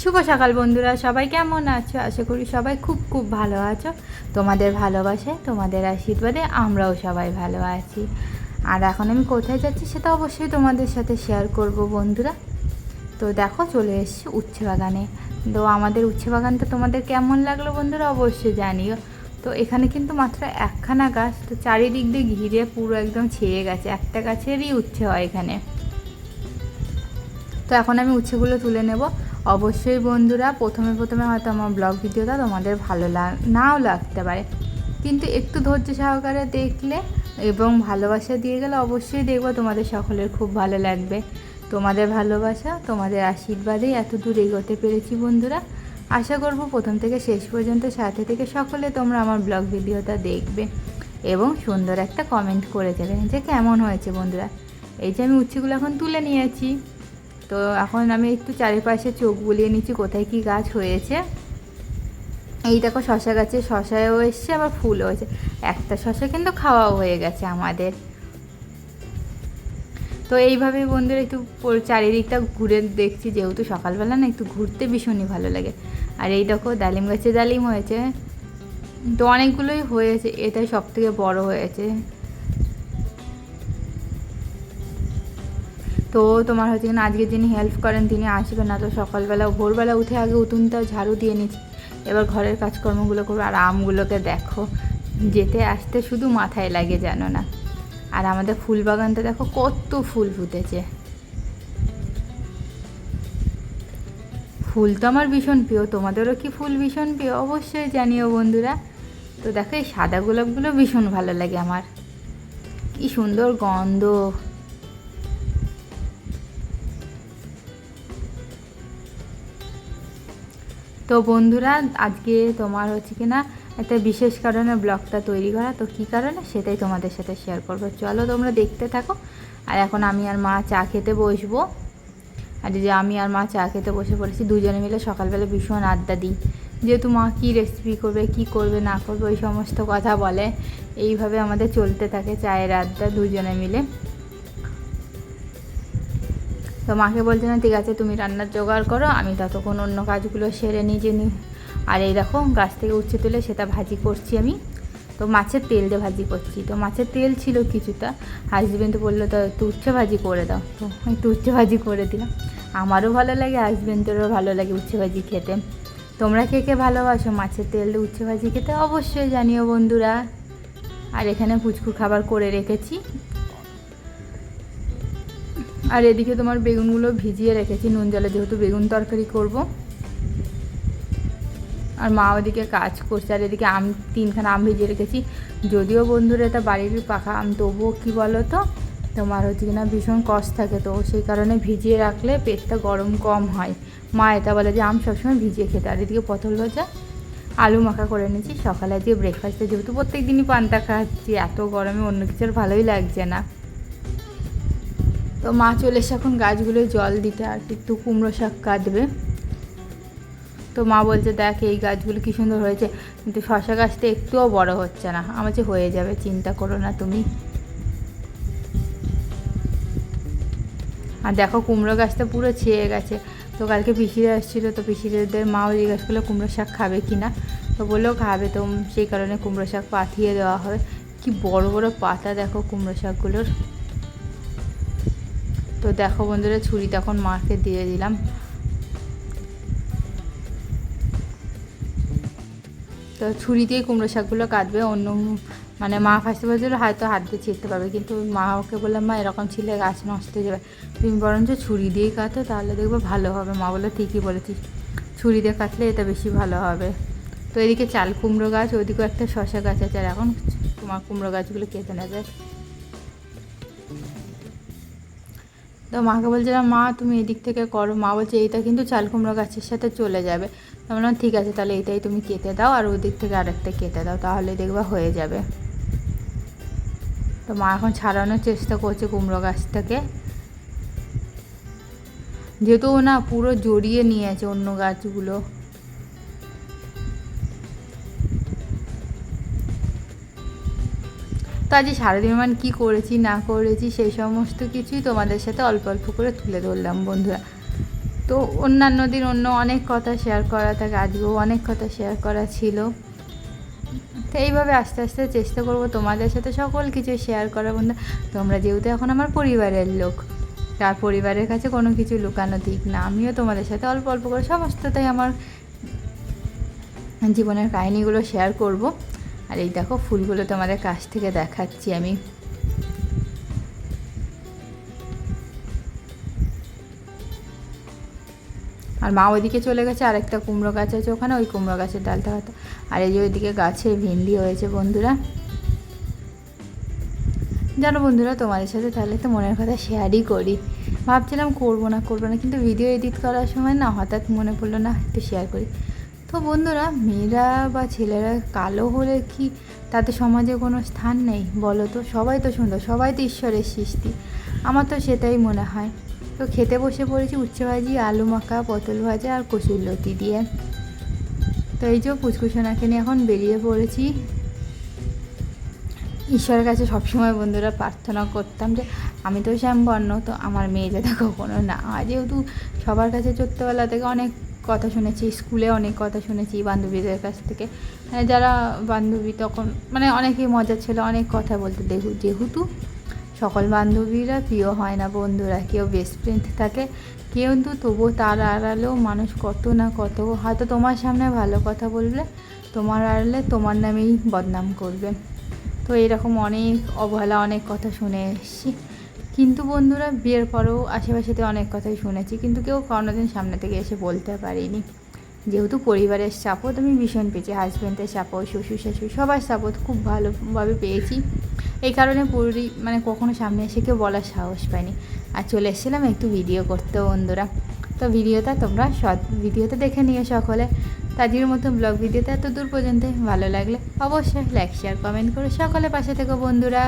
শুভ সকাল বন্ধুরা, সবাই কেমন আছো? আশা করি সবাই খুব খুব ভালো আছো। তোমাদের ভালোবাসায়, তোমাদের আশীর্বাদে আমরাও সবাই ভালো আছি। আর এখন আমি কোথায় যাচ্ছি সেটা অবশ্যই তোমাদের সাথে শেয়ার করব বন্ধুরা। তো দেখো, চলে এসছি উচ্ছে বাগানে তো আমাদের উচ্ছে বাগানটা তোমাদের কেমন লাগল বন্ধুরা অবশ্যই জানিও। তো এখানে কিন্তু মাত্র একখানা গাছ, তো চারিদিক দিয়ে ঘিরে পুরো একদম ছেয়ে গেছে। একটা গাছেরই উচ্ছে হয় এখানে। তো এখন আমি উচ্ছেগুলো তুলে নেব। অবশ্যই বন্ধুরা, প্রথমে প্রথমে হয়তো আমার ব্লগ ভিডিওটা তোমাদের ভালো লাগ নাও লাগতে পারে। কিন্তু একটু ধৈর্য সহকারে দেখলে এবং ভালোবাসা দিয়ে গেলে অবশ্যই দেখব তোমাদের সকলের খুব ভালো লাগবে। তোমাদের ভালোবাসা, তোমাদের আশীর্বাদেই এত দূর এগোতে পেরেছি বন্ধুরা। আশা করব প্রথম থেকে শেষ পর্যন্ত সাথে থেকে সকলে তোমরা আমার ব্লগ ভিডিওটা দেখবে এবং সুন্দর একটা কমেন্ট করে যাবে যে কেমন হয়েছে বন্ধুরা। এই যে আমি উচ্ছেগুলো এখন তুলে নিয়েছি। তো এখন আমি একটু চারিপাশে চোখ বুলিয়ে নিচ্ছি কোথায় কি গাছ হয়েছে। এই দেখো শশা গাছে শশাও এসছে, আবার ফুলও হয়েছে। একটা শশা কিন্তু খাওয়াও হয়ে গেছে আমাদের। তো এইভাবেই বন্ধুরা একটু চারিদিকটা ঘুরে দেখছি, যেহেতু সকালবেলা না একটু ঘুরতে ভীষণই ভালো লাগে। আর এই দেখো ডালিম গাছে ডালিম হয়েছে। তো অনেকগুলোই হয়েছে, এটাই সব থেকে বড় হয়েছে। তো তোমার হচ্ছে কিনা আজকে যিনি হেল্প করেন, তিনি আসবেন না। তো সকালবেলা, ভোরবেলা উঠে আগে উঠোনটা ঝাড়ু দিয়ে নিচ্ছি। এবার ঘরের কাজকর্মগুলো করব। আর আমগুলোকে দেখো, যেতে আসতে শুধু মাথায় লাগে জানো না। আর আমাদের ফুল বাগানটা দেখো, কত ফুল ফুটেছে। ফুল তো আমার ভীষণ প্রিয়। তোমাদেরও কি ফুল ভীষণ প্রিয়? অবশ্যই জানিও বন্ধুরা। তো দেখো, এই সাদা গোলাপগুলো ভীষণ ভালো লাগে আমার। কি সুন্দর গন্ধ। তো বন্ধুরা, আজকে তোমার হচ্ছে কি না একটা বিশেষ কারণে ব্লগটা তৈরি করা। তো কী কারণে? সেটাই তোমাদের সাথে শেয়ার করব। চলো তোমরা দেখতে থাকো। আর এখন আমি আর মা চা খেতে বসবো। আর যে আমি আর মা চা খেতে বসে পড়েছি, দুজনে মিলে সকালবেলা ভীষণ আড্ডা দিই। যেহেতু মা কী রেসিপি করবে, কি করবে, না করবে, ওই সমস্ত কথা বলে। এইভাবে আমাদের চলতে থাকে চায়ের আড্ডা দুজনে মিলে। তো মাকে বলছে, না, ঠিক আছে, তুমি রান্নার জোগাড় করো, আমি ততক্ষণ অন্য কাজগুলো সেরে নিজে নিই। আর এই দেখো, গাছ থেকে উচ্ছে তুলে সেটা ভাজি করছি আমি। তো মাছের তেল দিয়ে ভাজি করছি। তো মাছের তেল ছিল কিছুটা। হাজবেন্ড বলল, তো একটু উচ্ছে ভাজি করে দাও। তো একটু উচ্ছে ভাজি করে দিলাম। আমারও ভালো লাগে হাজবেন্ডেরও ভালো লাগে উচ্ছে ভাজি খেতে। তোমরা কে কে ভালোবাসো মাছের তেল দিয়ে উচ্ছে ভাজি খেতে? অবশ্যই জানিও বন্ধুরা। আর এখানে ফুচকু খাবার করে রেখেছি। আর এদিকে তোমার বেগুনগুলো ভিজিয়ে রেখেছি নুন জলে, যেহেতু বেগুন তরকারি করব। আর মা ওদিকে কাজ করছে, আর এদিকে আম, তিনখানা আম ভিজিয়ে রেখেছি। যদিও বন্ধুরা, এটা বাড়ির পাখা আম, তবুও কী বলো তো তোমার হচ্ছে কিনা ভীষণ কষ্ট থাকে তো, সেই কারণে ভিজিয়ে রাখলে পেটটা গরম কম হয়। মা এটা বলে যে, আম সবসময় ভিজিয়ে খেতে। আর এদিকে পটল ভাজা, আলু মাখা করে নিয়েছি সকালে আজকে ব্রেকফাস্টে যেহেতু প্রত্যেক দিনই পান্তা খাচ্ছি, এত গরমে অন্য কিছুর ভালোই লাগছে না। তো মা চলে এসে এখন গাছগুলোয় জল দিতে আর একটু কুমড়ো শাক কাটবে। তো মা বলছে, দেখ, এই গাছগুলো কী সুন্দর হয়েছে। কিন্তু শশা গাছটা একটুও বড় হচ্ছে না। আমার যে হয়ে যাবে, চিন্তা করো না তুমি। আর দেখো, কুমড়ো গাছটা পুরো ছেয়ে গেছে। তো কালকে পিসিরে আসছিল তো পিসিরেদের মাও জিজ্ঞেস করল, কুমড়ো শাক খাবে কি না? তো বললেও খাবে তো, সেই কারণে কুমড়ো শাক পাঠিয়ে দেওয়া হবে। কি বড় বড় পাতা দেখো কুমড়ো শাকগুলোর। তো দেখো বন্ধুরা ছুরি তখন মাকে দিয়ে দিলাম। তো ছুরি দিয়ে কুমড়ো শাকগুলো কাটবে, অন্য মানে মা ফাঁসতে বলছিল, হয়তো হাত দিয়ে ছিঁড়তে পারবে, কিন্তু মা ওকে বললাম, মা, এরকম ছিলে গাছ নষ্ট হয়ে যাবে। তুমি বরঞ্চ ছুরি দিয়েই কাটো, তাহলে দেখবে ভালো হবে। মা বলে ঠিকই বলেছিস। ছুরি দিয়ে কাটলে এটা বেশি ভালো হবে। তো এদিকে চাল কুমড়ো গাছ ওইদিকেও একটা শশা গাছ আছে, আর এখন তোমার কুমড়ো গাছগুলো কেটে নেবে। তো মাকে বলছিলাম মা, তুমি এদিক থেকে করো। মা বলছে, এইটা কিন্তু চাল কুমড়ো গাছের সাথে চলে যাবে। তো বললাম, ঠিক আছে, তাহলে এইটাই তুমি কেটে দাও আর ওদিক দিক থেকে আরেকটা কেটে দাও, তাহলে দেখবা হয়ে যাবে। তো মা এখন ছাড়ানোর চেষ্টা করছে কুমড়ো গাছটাকে। যেহেতু ও না পুরো জড়িয়ে নিয়েছে অন্য গাছগুলো। আজ সারাদিন মানে কী করেছি, না করেছি, সেই সমস্ত কিছুই তোমাদের সাথে অল্প অল্প করে তুলে ধরলাম বন্ধুরা। তো অন্যান্য দিন অন্য অনেক কথা শেয়ার করা থাকে, আজকেও অনেক কথা শেয়ার করা ছিল। তো এইভাবে আস্তে আস্তে চেষ্টা করব তোমাদের সাথে সকল কিছু শেয়ার করা বন্ধু তোমরা যেহেতু এখন আমার পরিবারের লোক, তার পরিবারের কাছে কোনো কিছু লুকানো দিক না, আমিও তোমাদের সাথে অল্প অল্প করে সমস্তটাই আমার জীবনের কাহিনিগুলো শেয়ার করব। আর এই দেখো ফুলগুলো তোমাদের কাছ থেকে দেখাচ্ছি আমি। আর মা ওইদিকে চলে গেছে, আরেকটা কুমড়ো গাছ আছে ওখানে, ওই কুমড়ো গাছের ডালটা হয়তো। আর এই যে ওইদিকে গাছে ভেন্ডি হয়েছে বন্ধুরা। জানো বন্ধুরা, তোমাদের সাথে তাহলে তো মনের কথা শেয়ারই করি। ভাবছিলাম করব না করব না, কিন্তু ভিডিও এডিট করার সময় না হঠাৎ মনে পড়ল, না, একটু শেয়ার করি। তো বন্ধুরা, মেয়েরা বা ছেলেরা কালো হলে কি তাতে সমাজে কোনো স্থান নেই? বলো তো, সবাই তো সুন্দর, সবাই তো ঈশ্বরের সৃষ্টি। আমার তো সেটাই মনে হয়। তো খেতে বসে পড়েছি উচ্ছে ভাজি, আলু মাখা, পটল ভাজা আর কচুর লতি দিয়ে। তো এই যে পুচকুসোনাকে নিয়ে এখন বেরিয়ে পড়েছি। ঈশ্বরের কাছে সবসময় বন্ধুরা প্রার্থনা করতাম যে, আমি তো শ্যামবর্ণ, তো আমার মেয়ে যাতে কখনো না। হয় যেহেতু সবার কাছে ছোট্টবেলা থেকে অনেক কথা শুনেছি, স্কুলে অনেক কথা শুনেছি বান্ধবীদের কাছ থেকে। মানে যারা বান্ধবী তখন মানে অনেকেই মজা ছিল, অনেক কথা বলতে। দেখু যেহেতু সকল বান্ধবীরা প্রিয় হয় না, বন্ধুরা, কেউ বেস্ট ফ্রেন্ড থাকে কেউ কিন্তু তবুও তার আড়ালেও মানুষ কত না কত, হয়তো তোমার সামনে ভালো কথা বলবে, তোমার আড়ালে তোমার নামেই বদনাম করবে। তো এরকম অনেক অবহেলা, অনেক কথা শুনে এসেছি। কিন্তু বন্ধুরা, বিয়ের পরেও আশেপাশেতে অনেক কথাই শুনেছি, কিন্তু কেউ কোনোদিন সামনে থেকে এসে বলতে পারিনি। যেহেতু পরিবারের সাপোর্ট আমি ভীষণ পেয়েছি। হাজব্যান্ডের সাপোর্ট শ্বশুর শাশুড়ি, সবার সাপোর্ট খুব ভালোভাবে পেয়েছি। এই কারণে পরি মানে কখনো সামনে এসে কেউ বলার সাহস পাইনি আর চলে এসেছিলাম একটু ভিডিও করতে বন্ধুরা। তো ভিডিওটা তোমরা শর্ট ভিডিওতে দেখে নিও সকলে। তাদের মতো ব্লগ ভিডিওতে এত দূর পর্যন্ত ভালো লাগলে অবশ্যই লাইক শেয়ার কমেন্ট করে সকলে পাশে থেকো বন্ধুরা।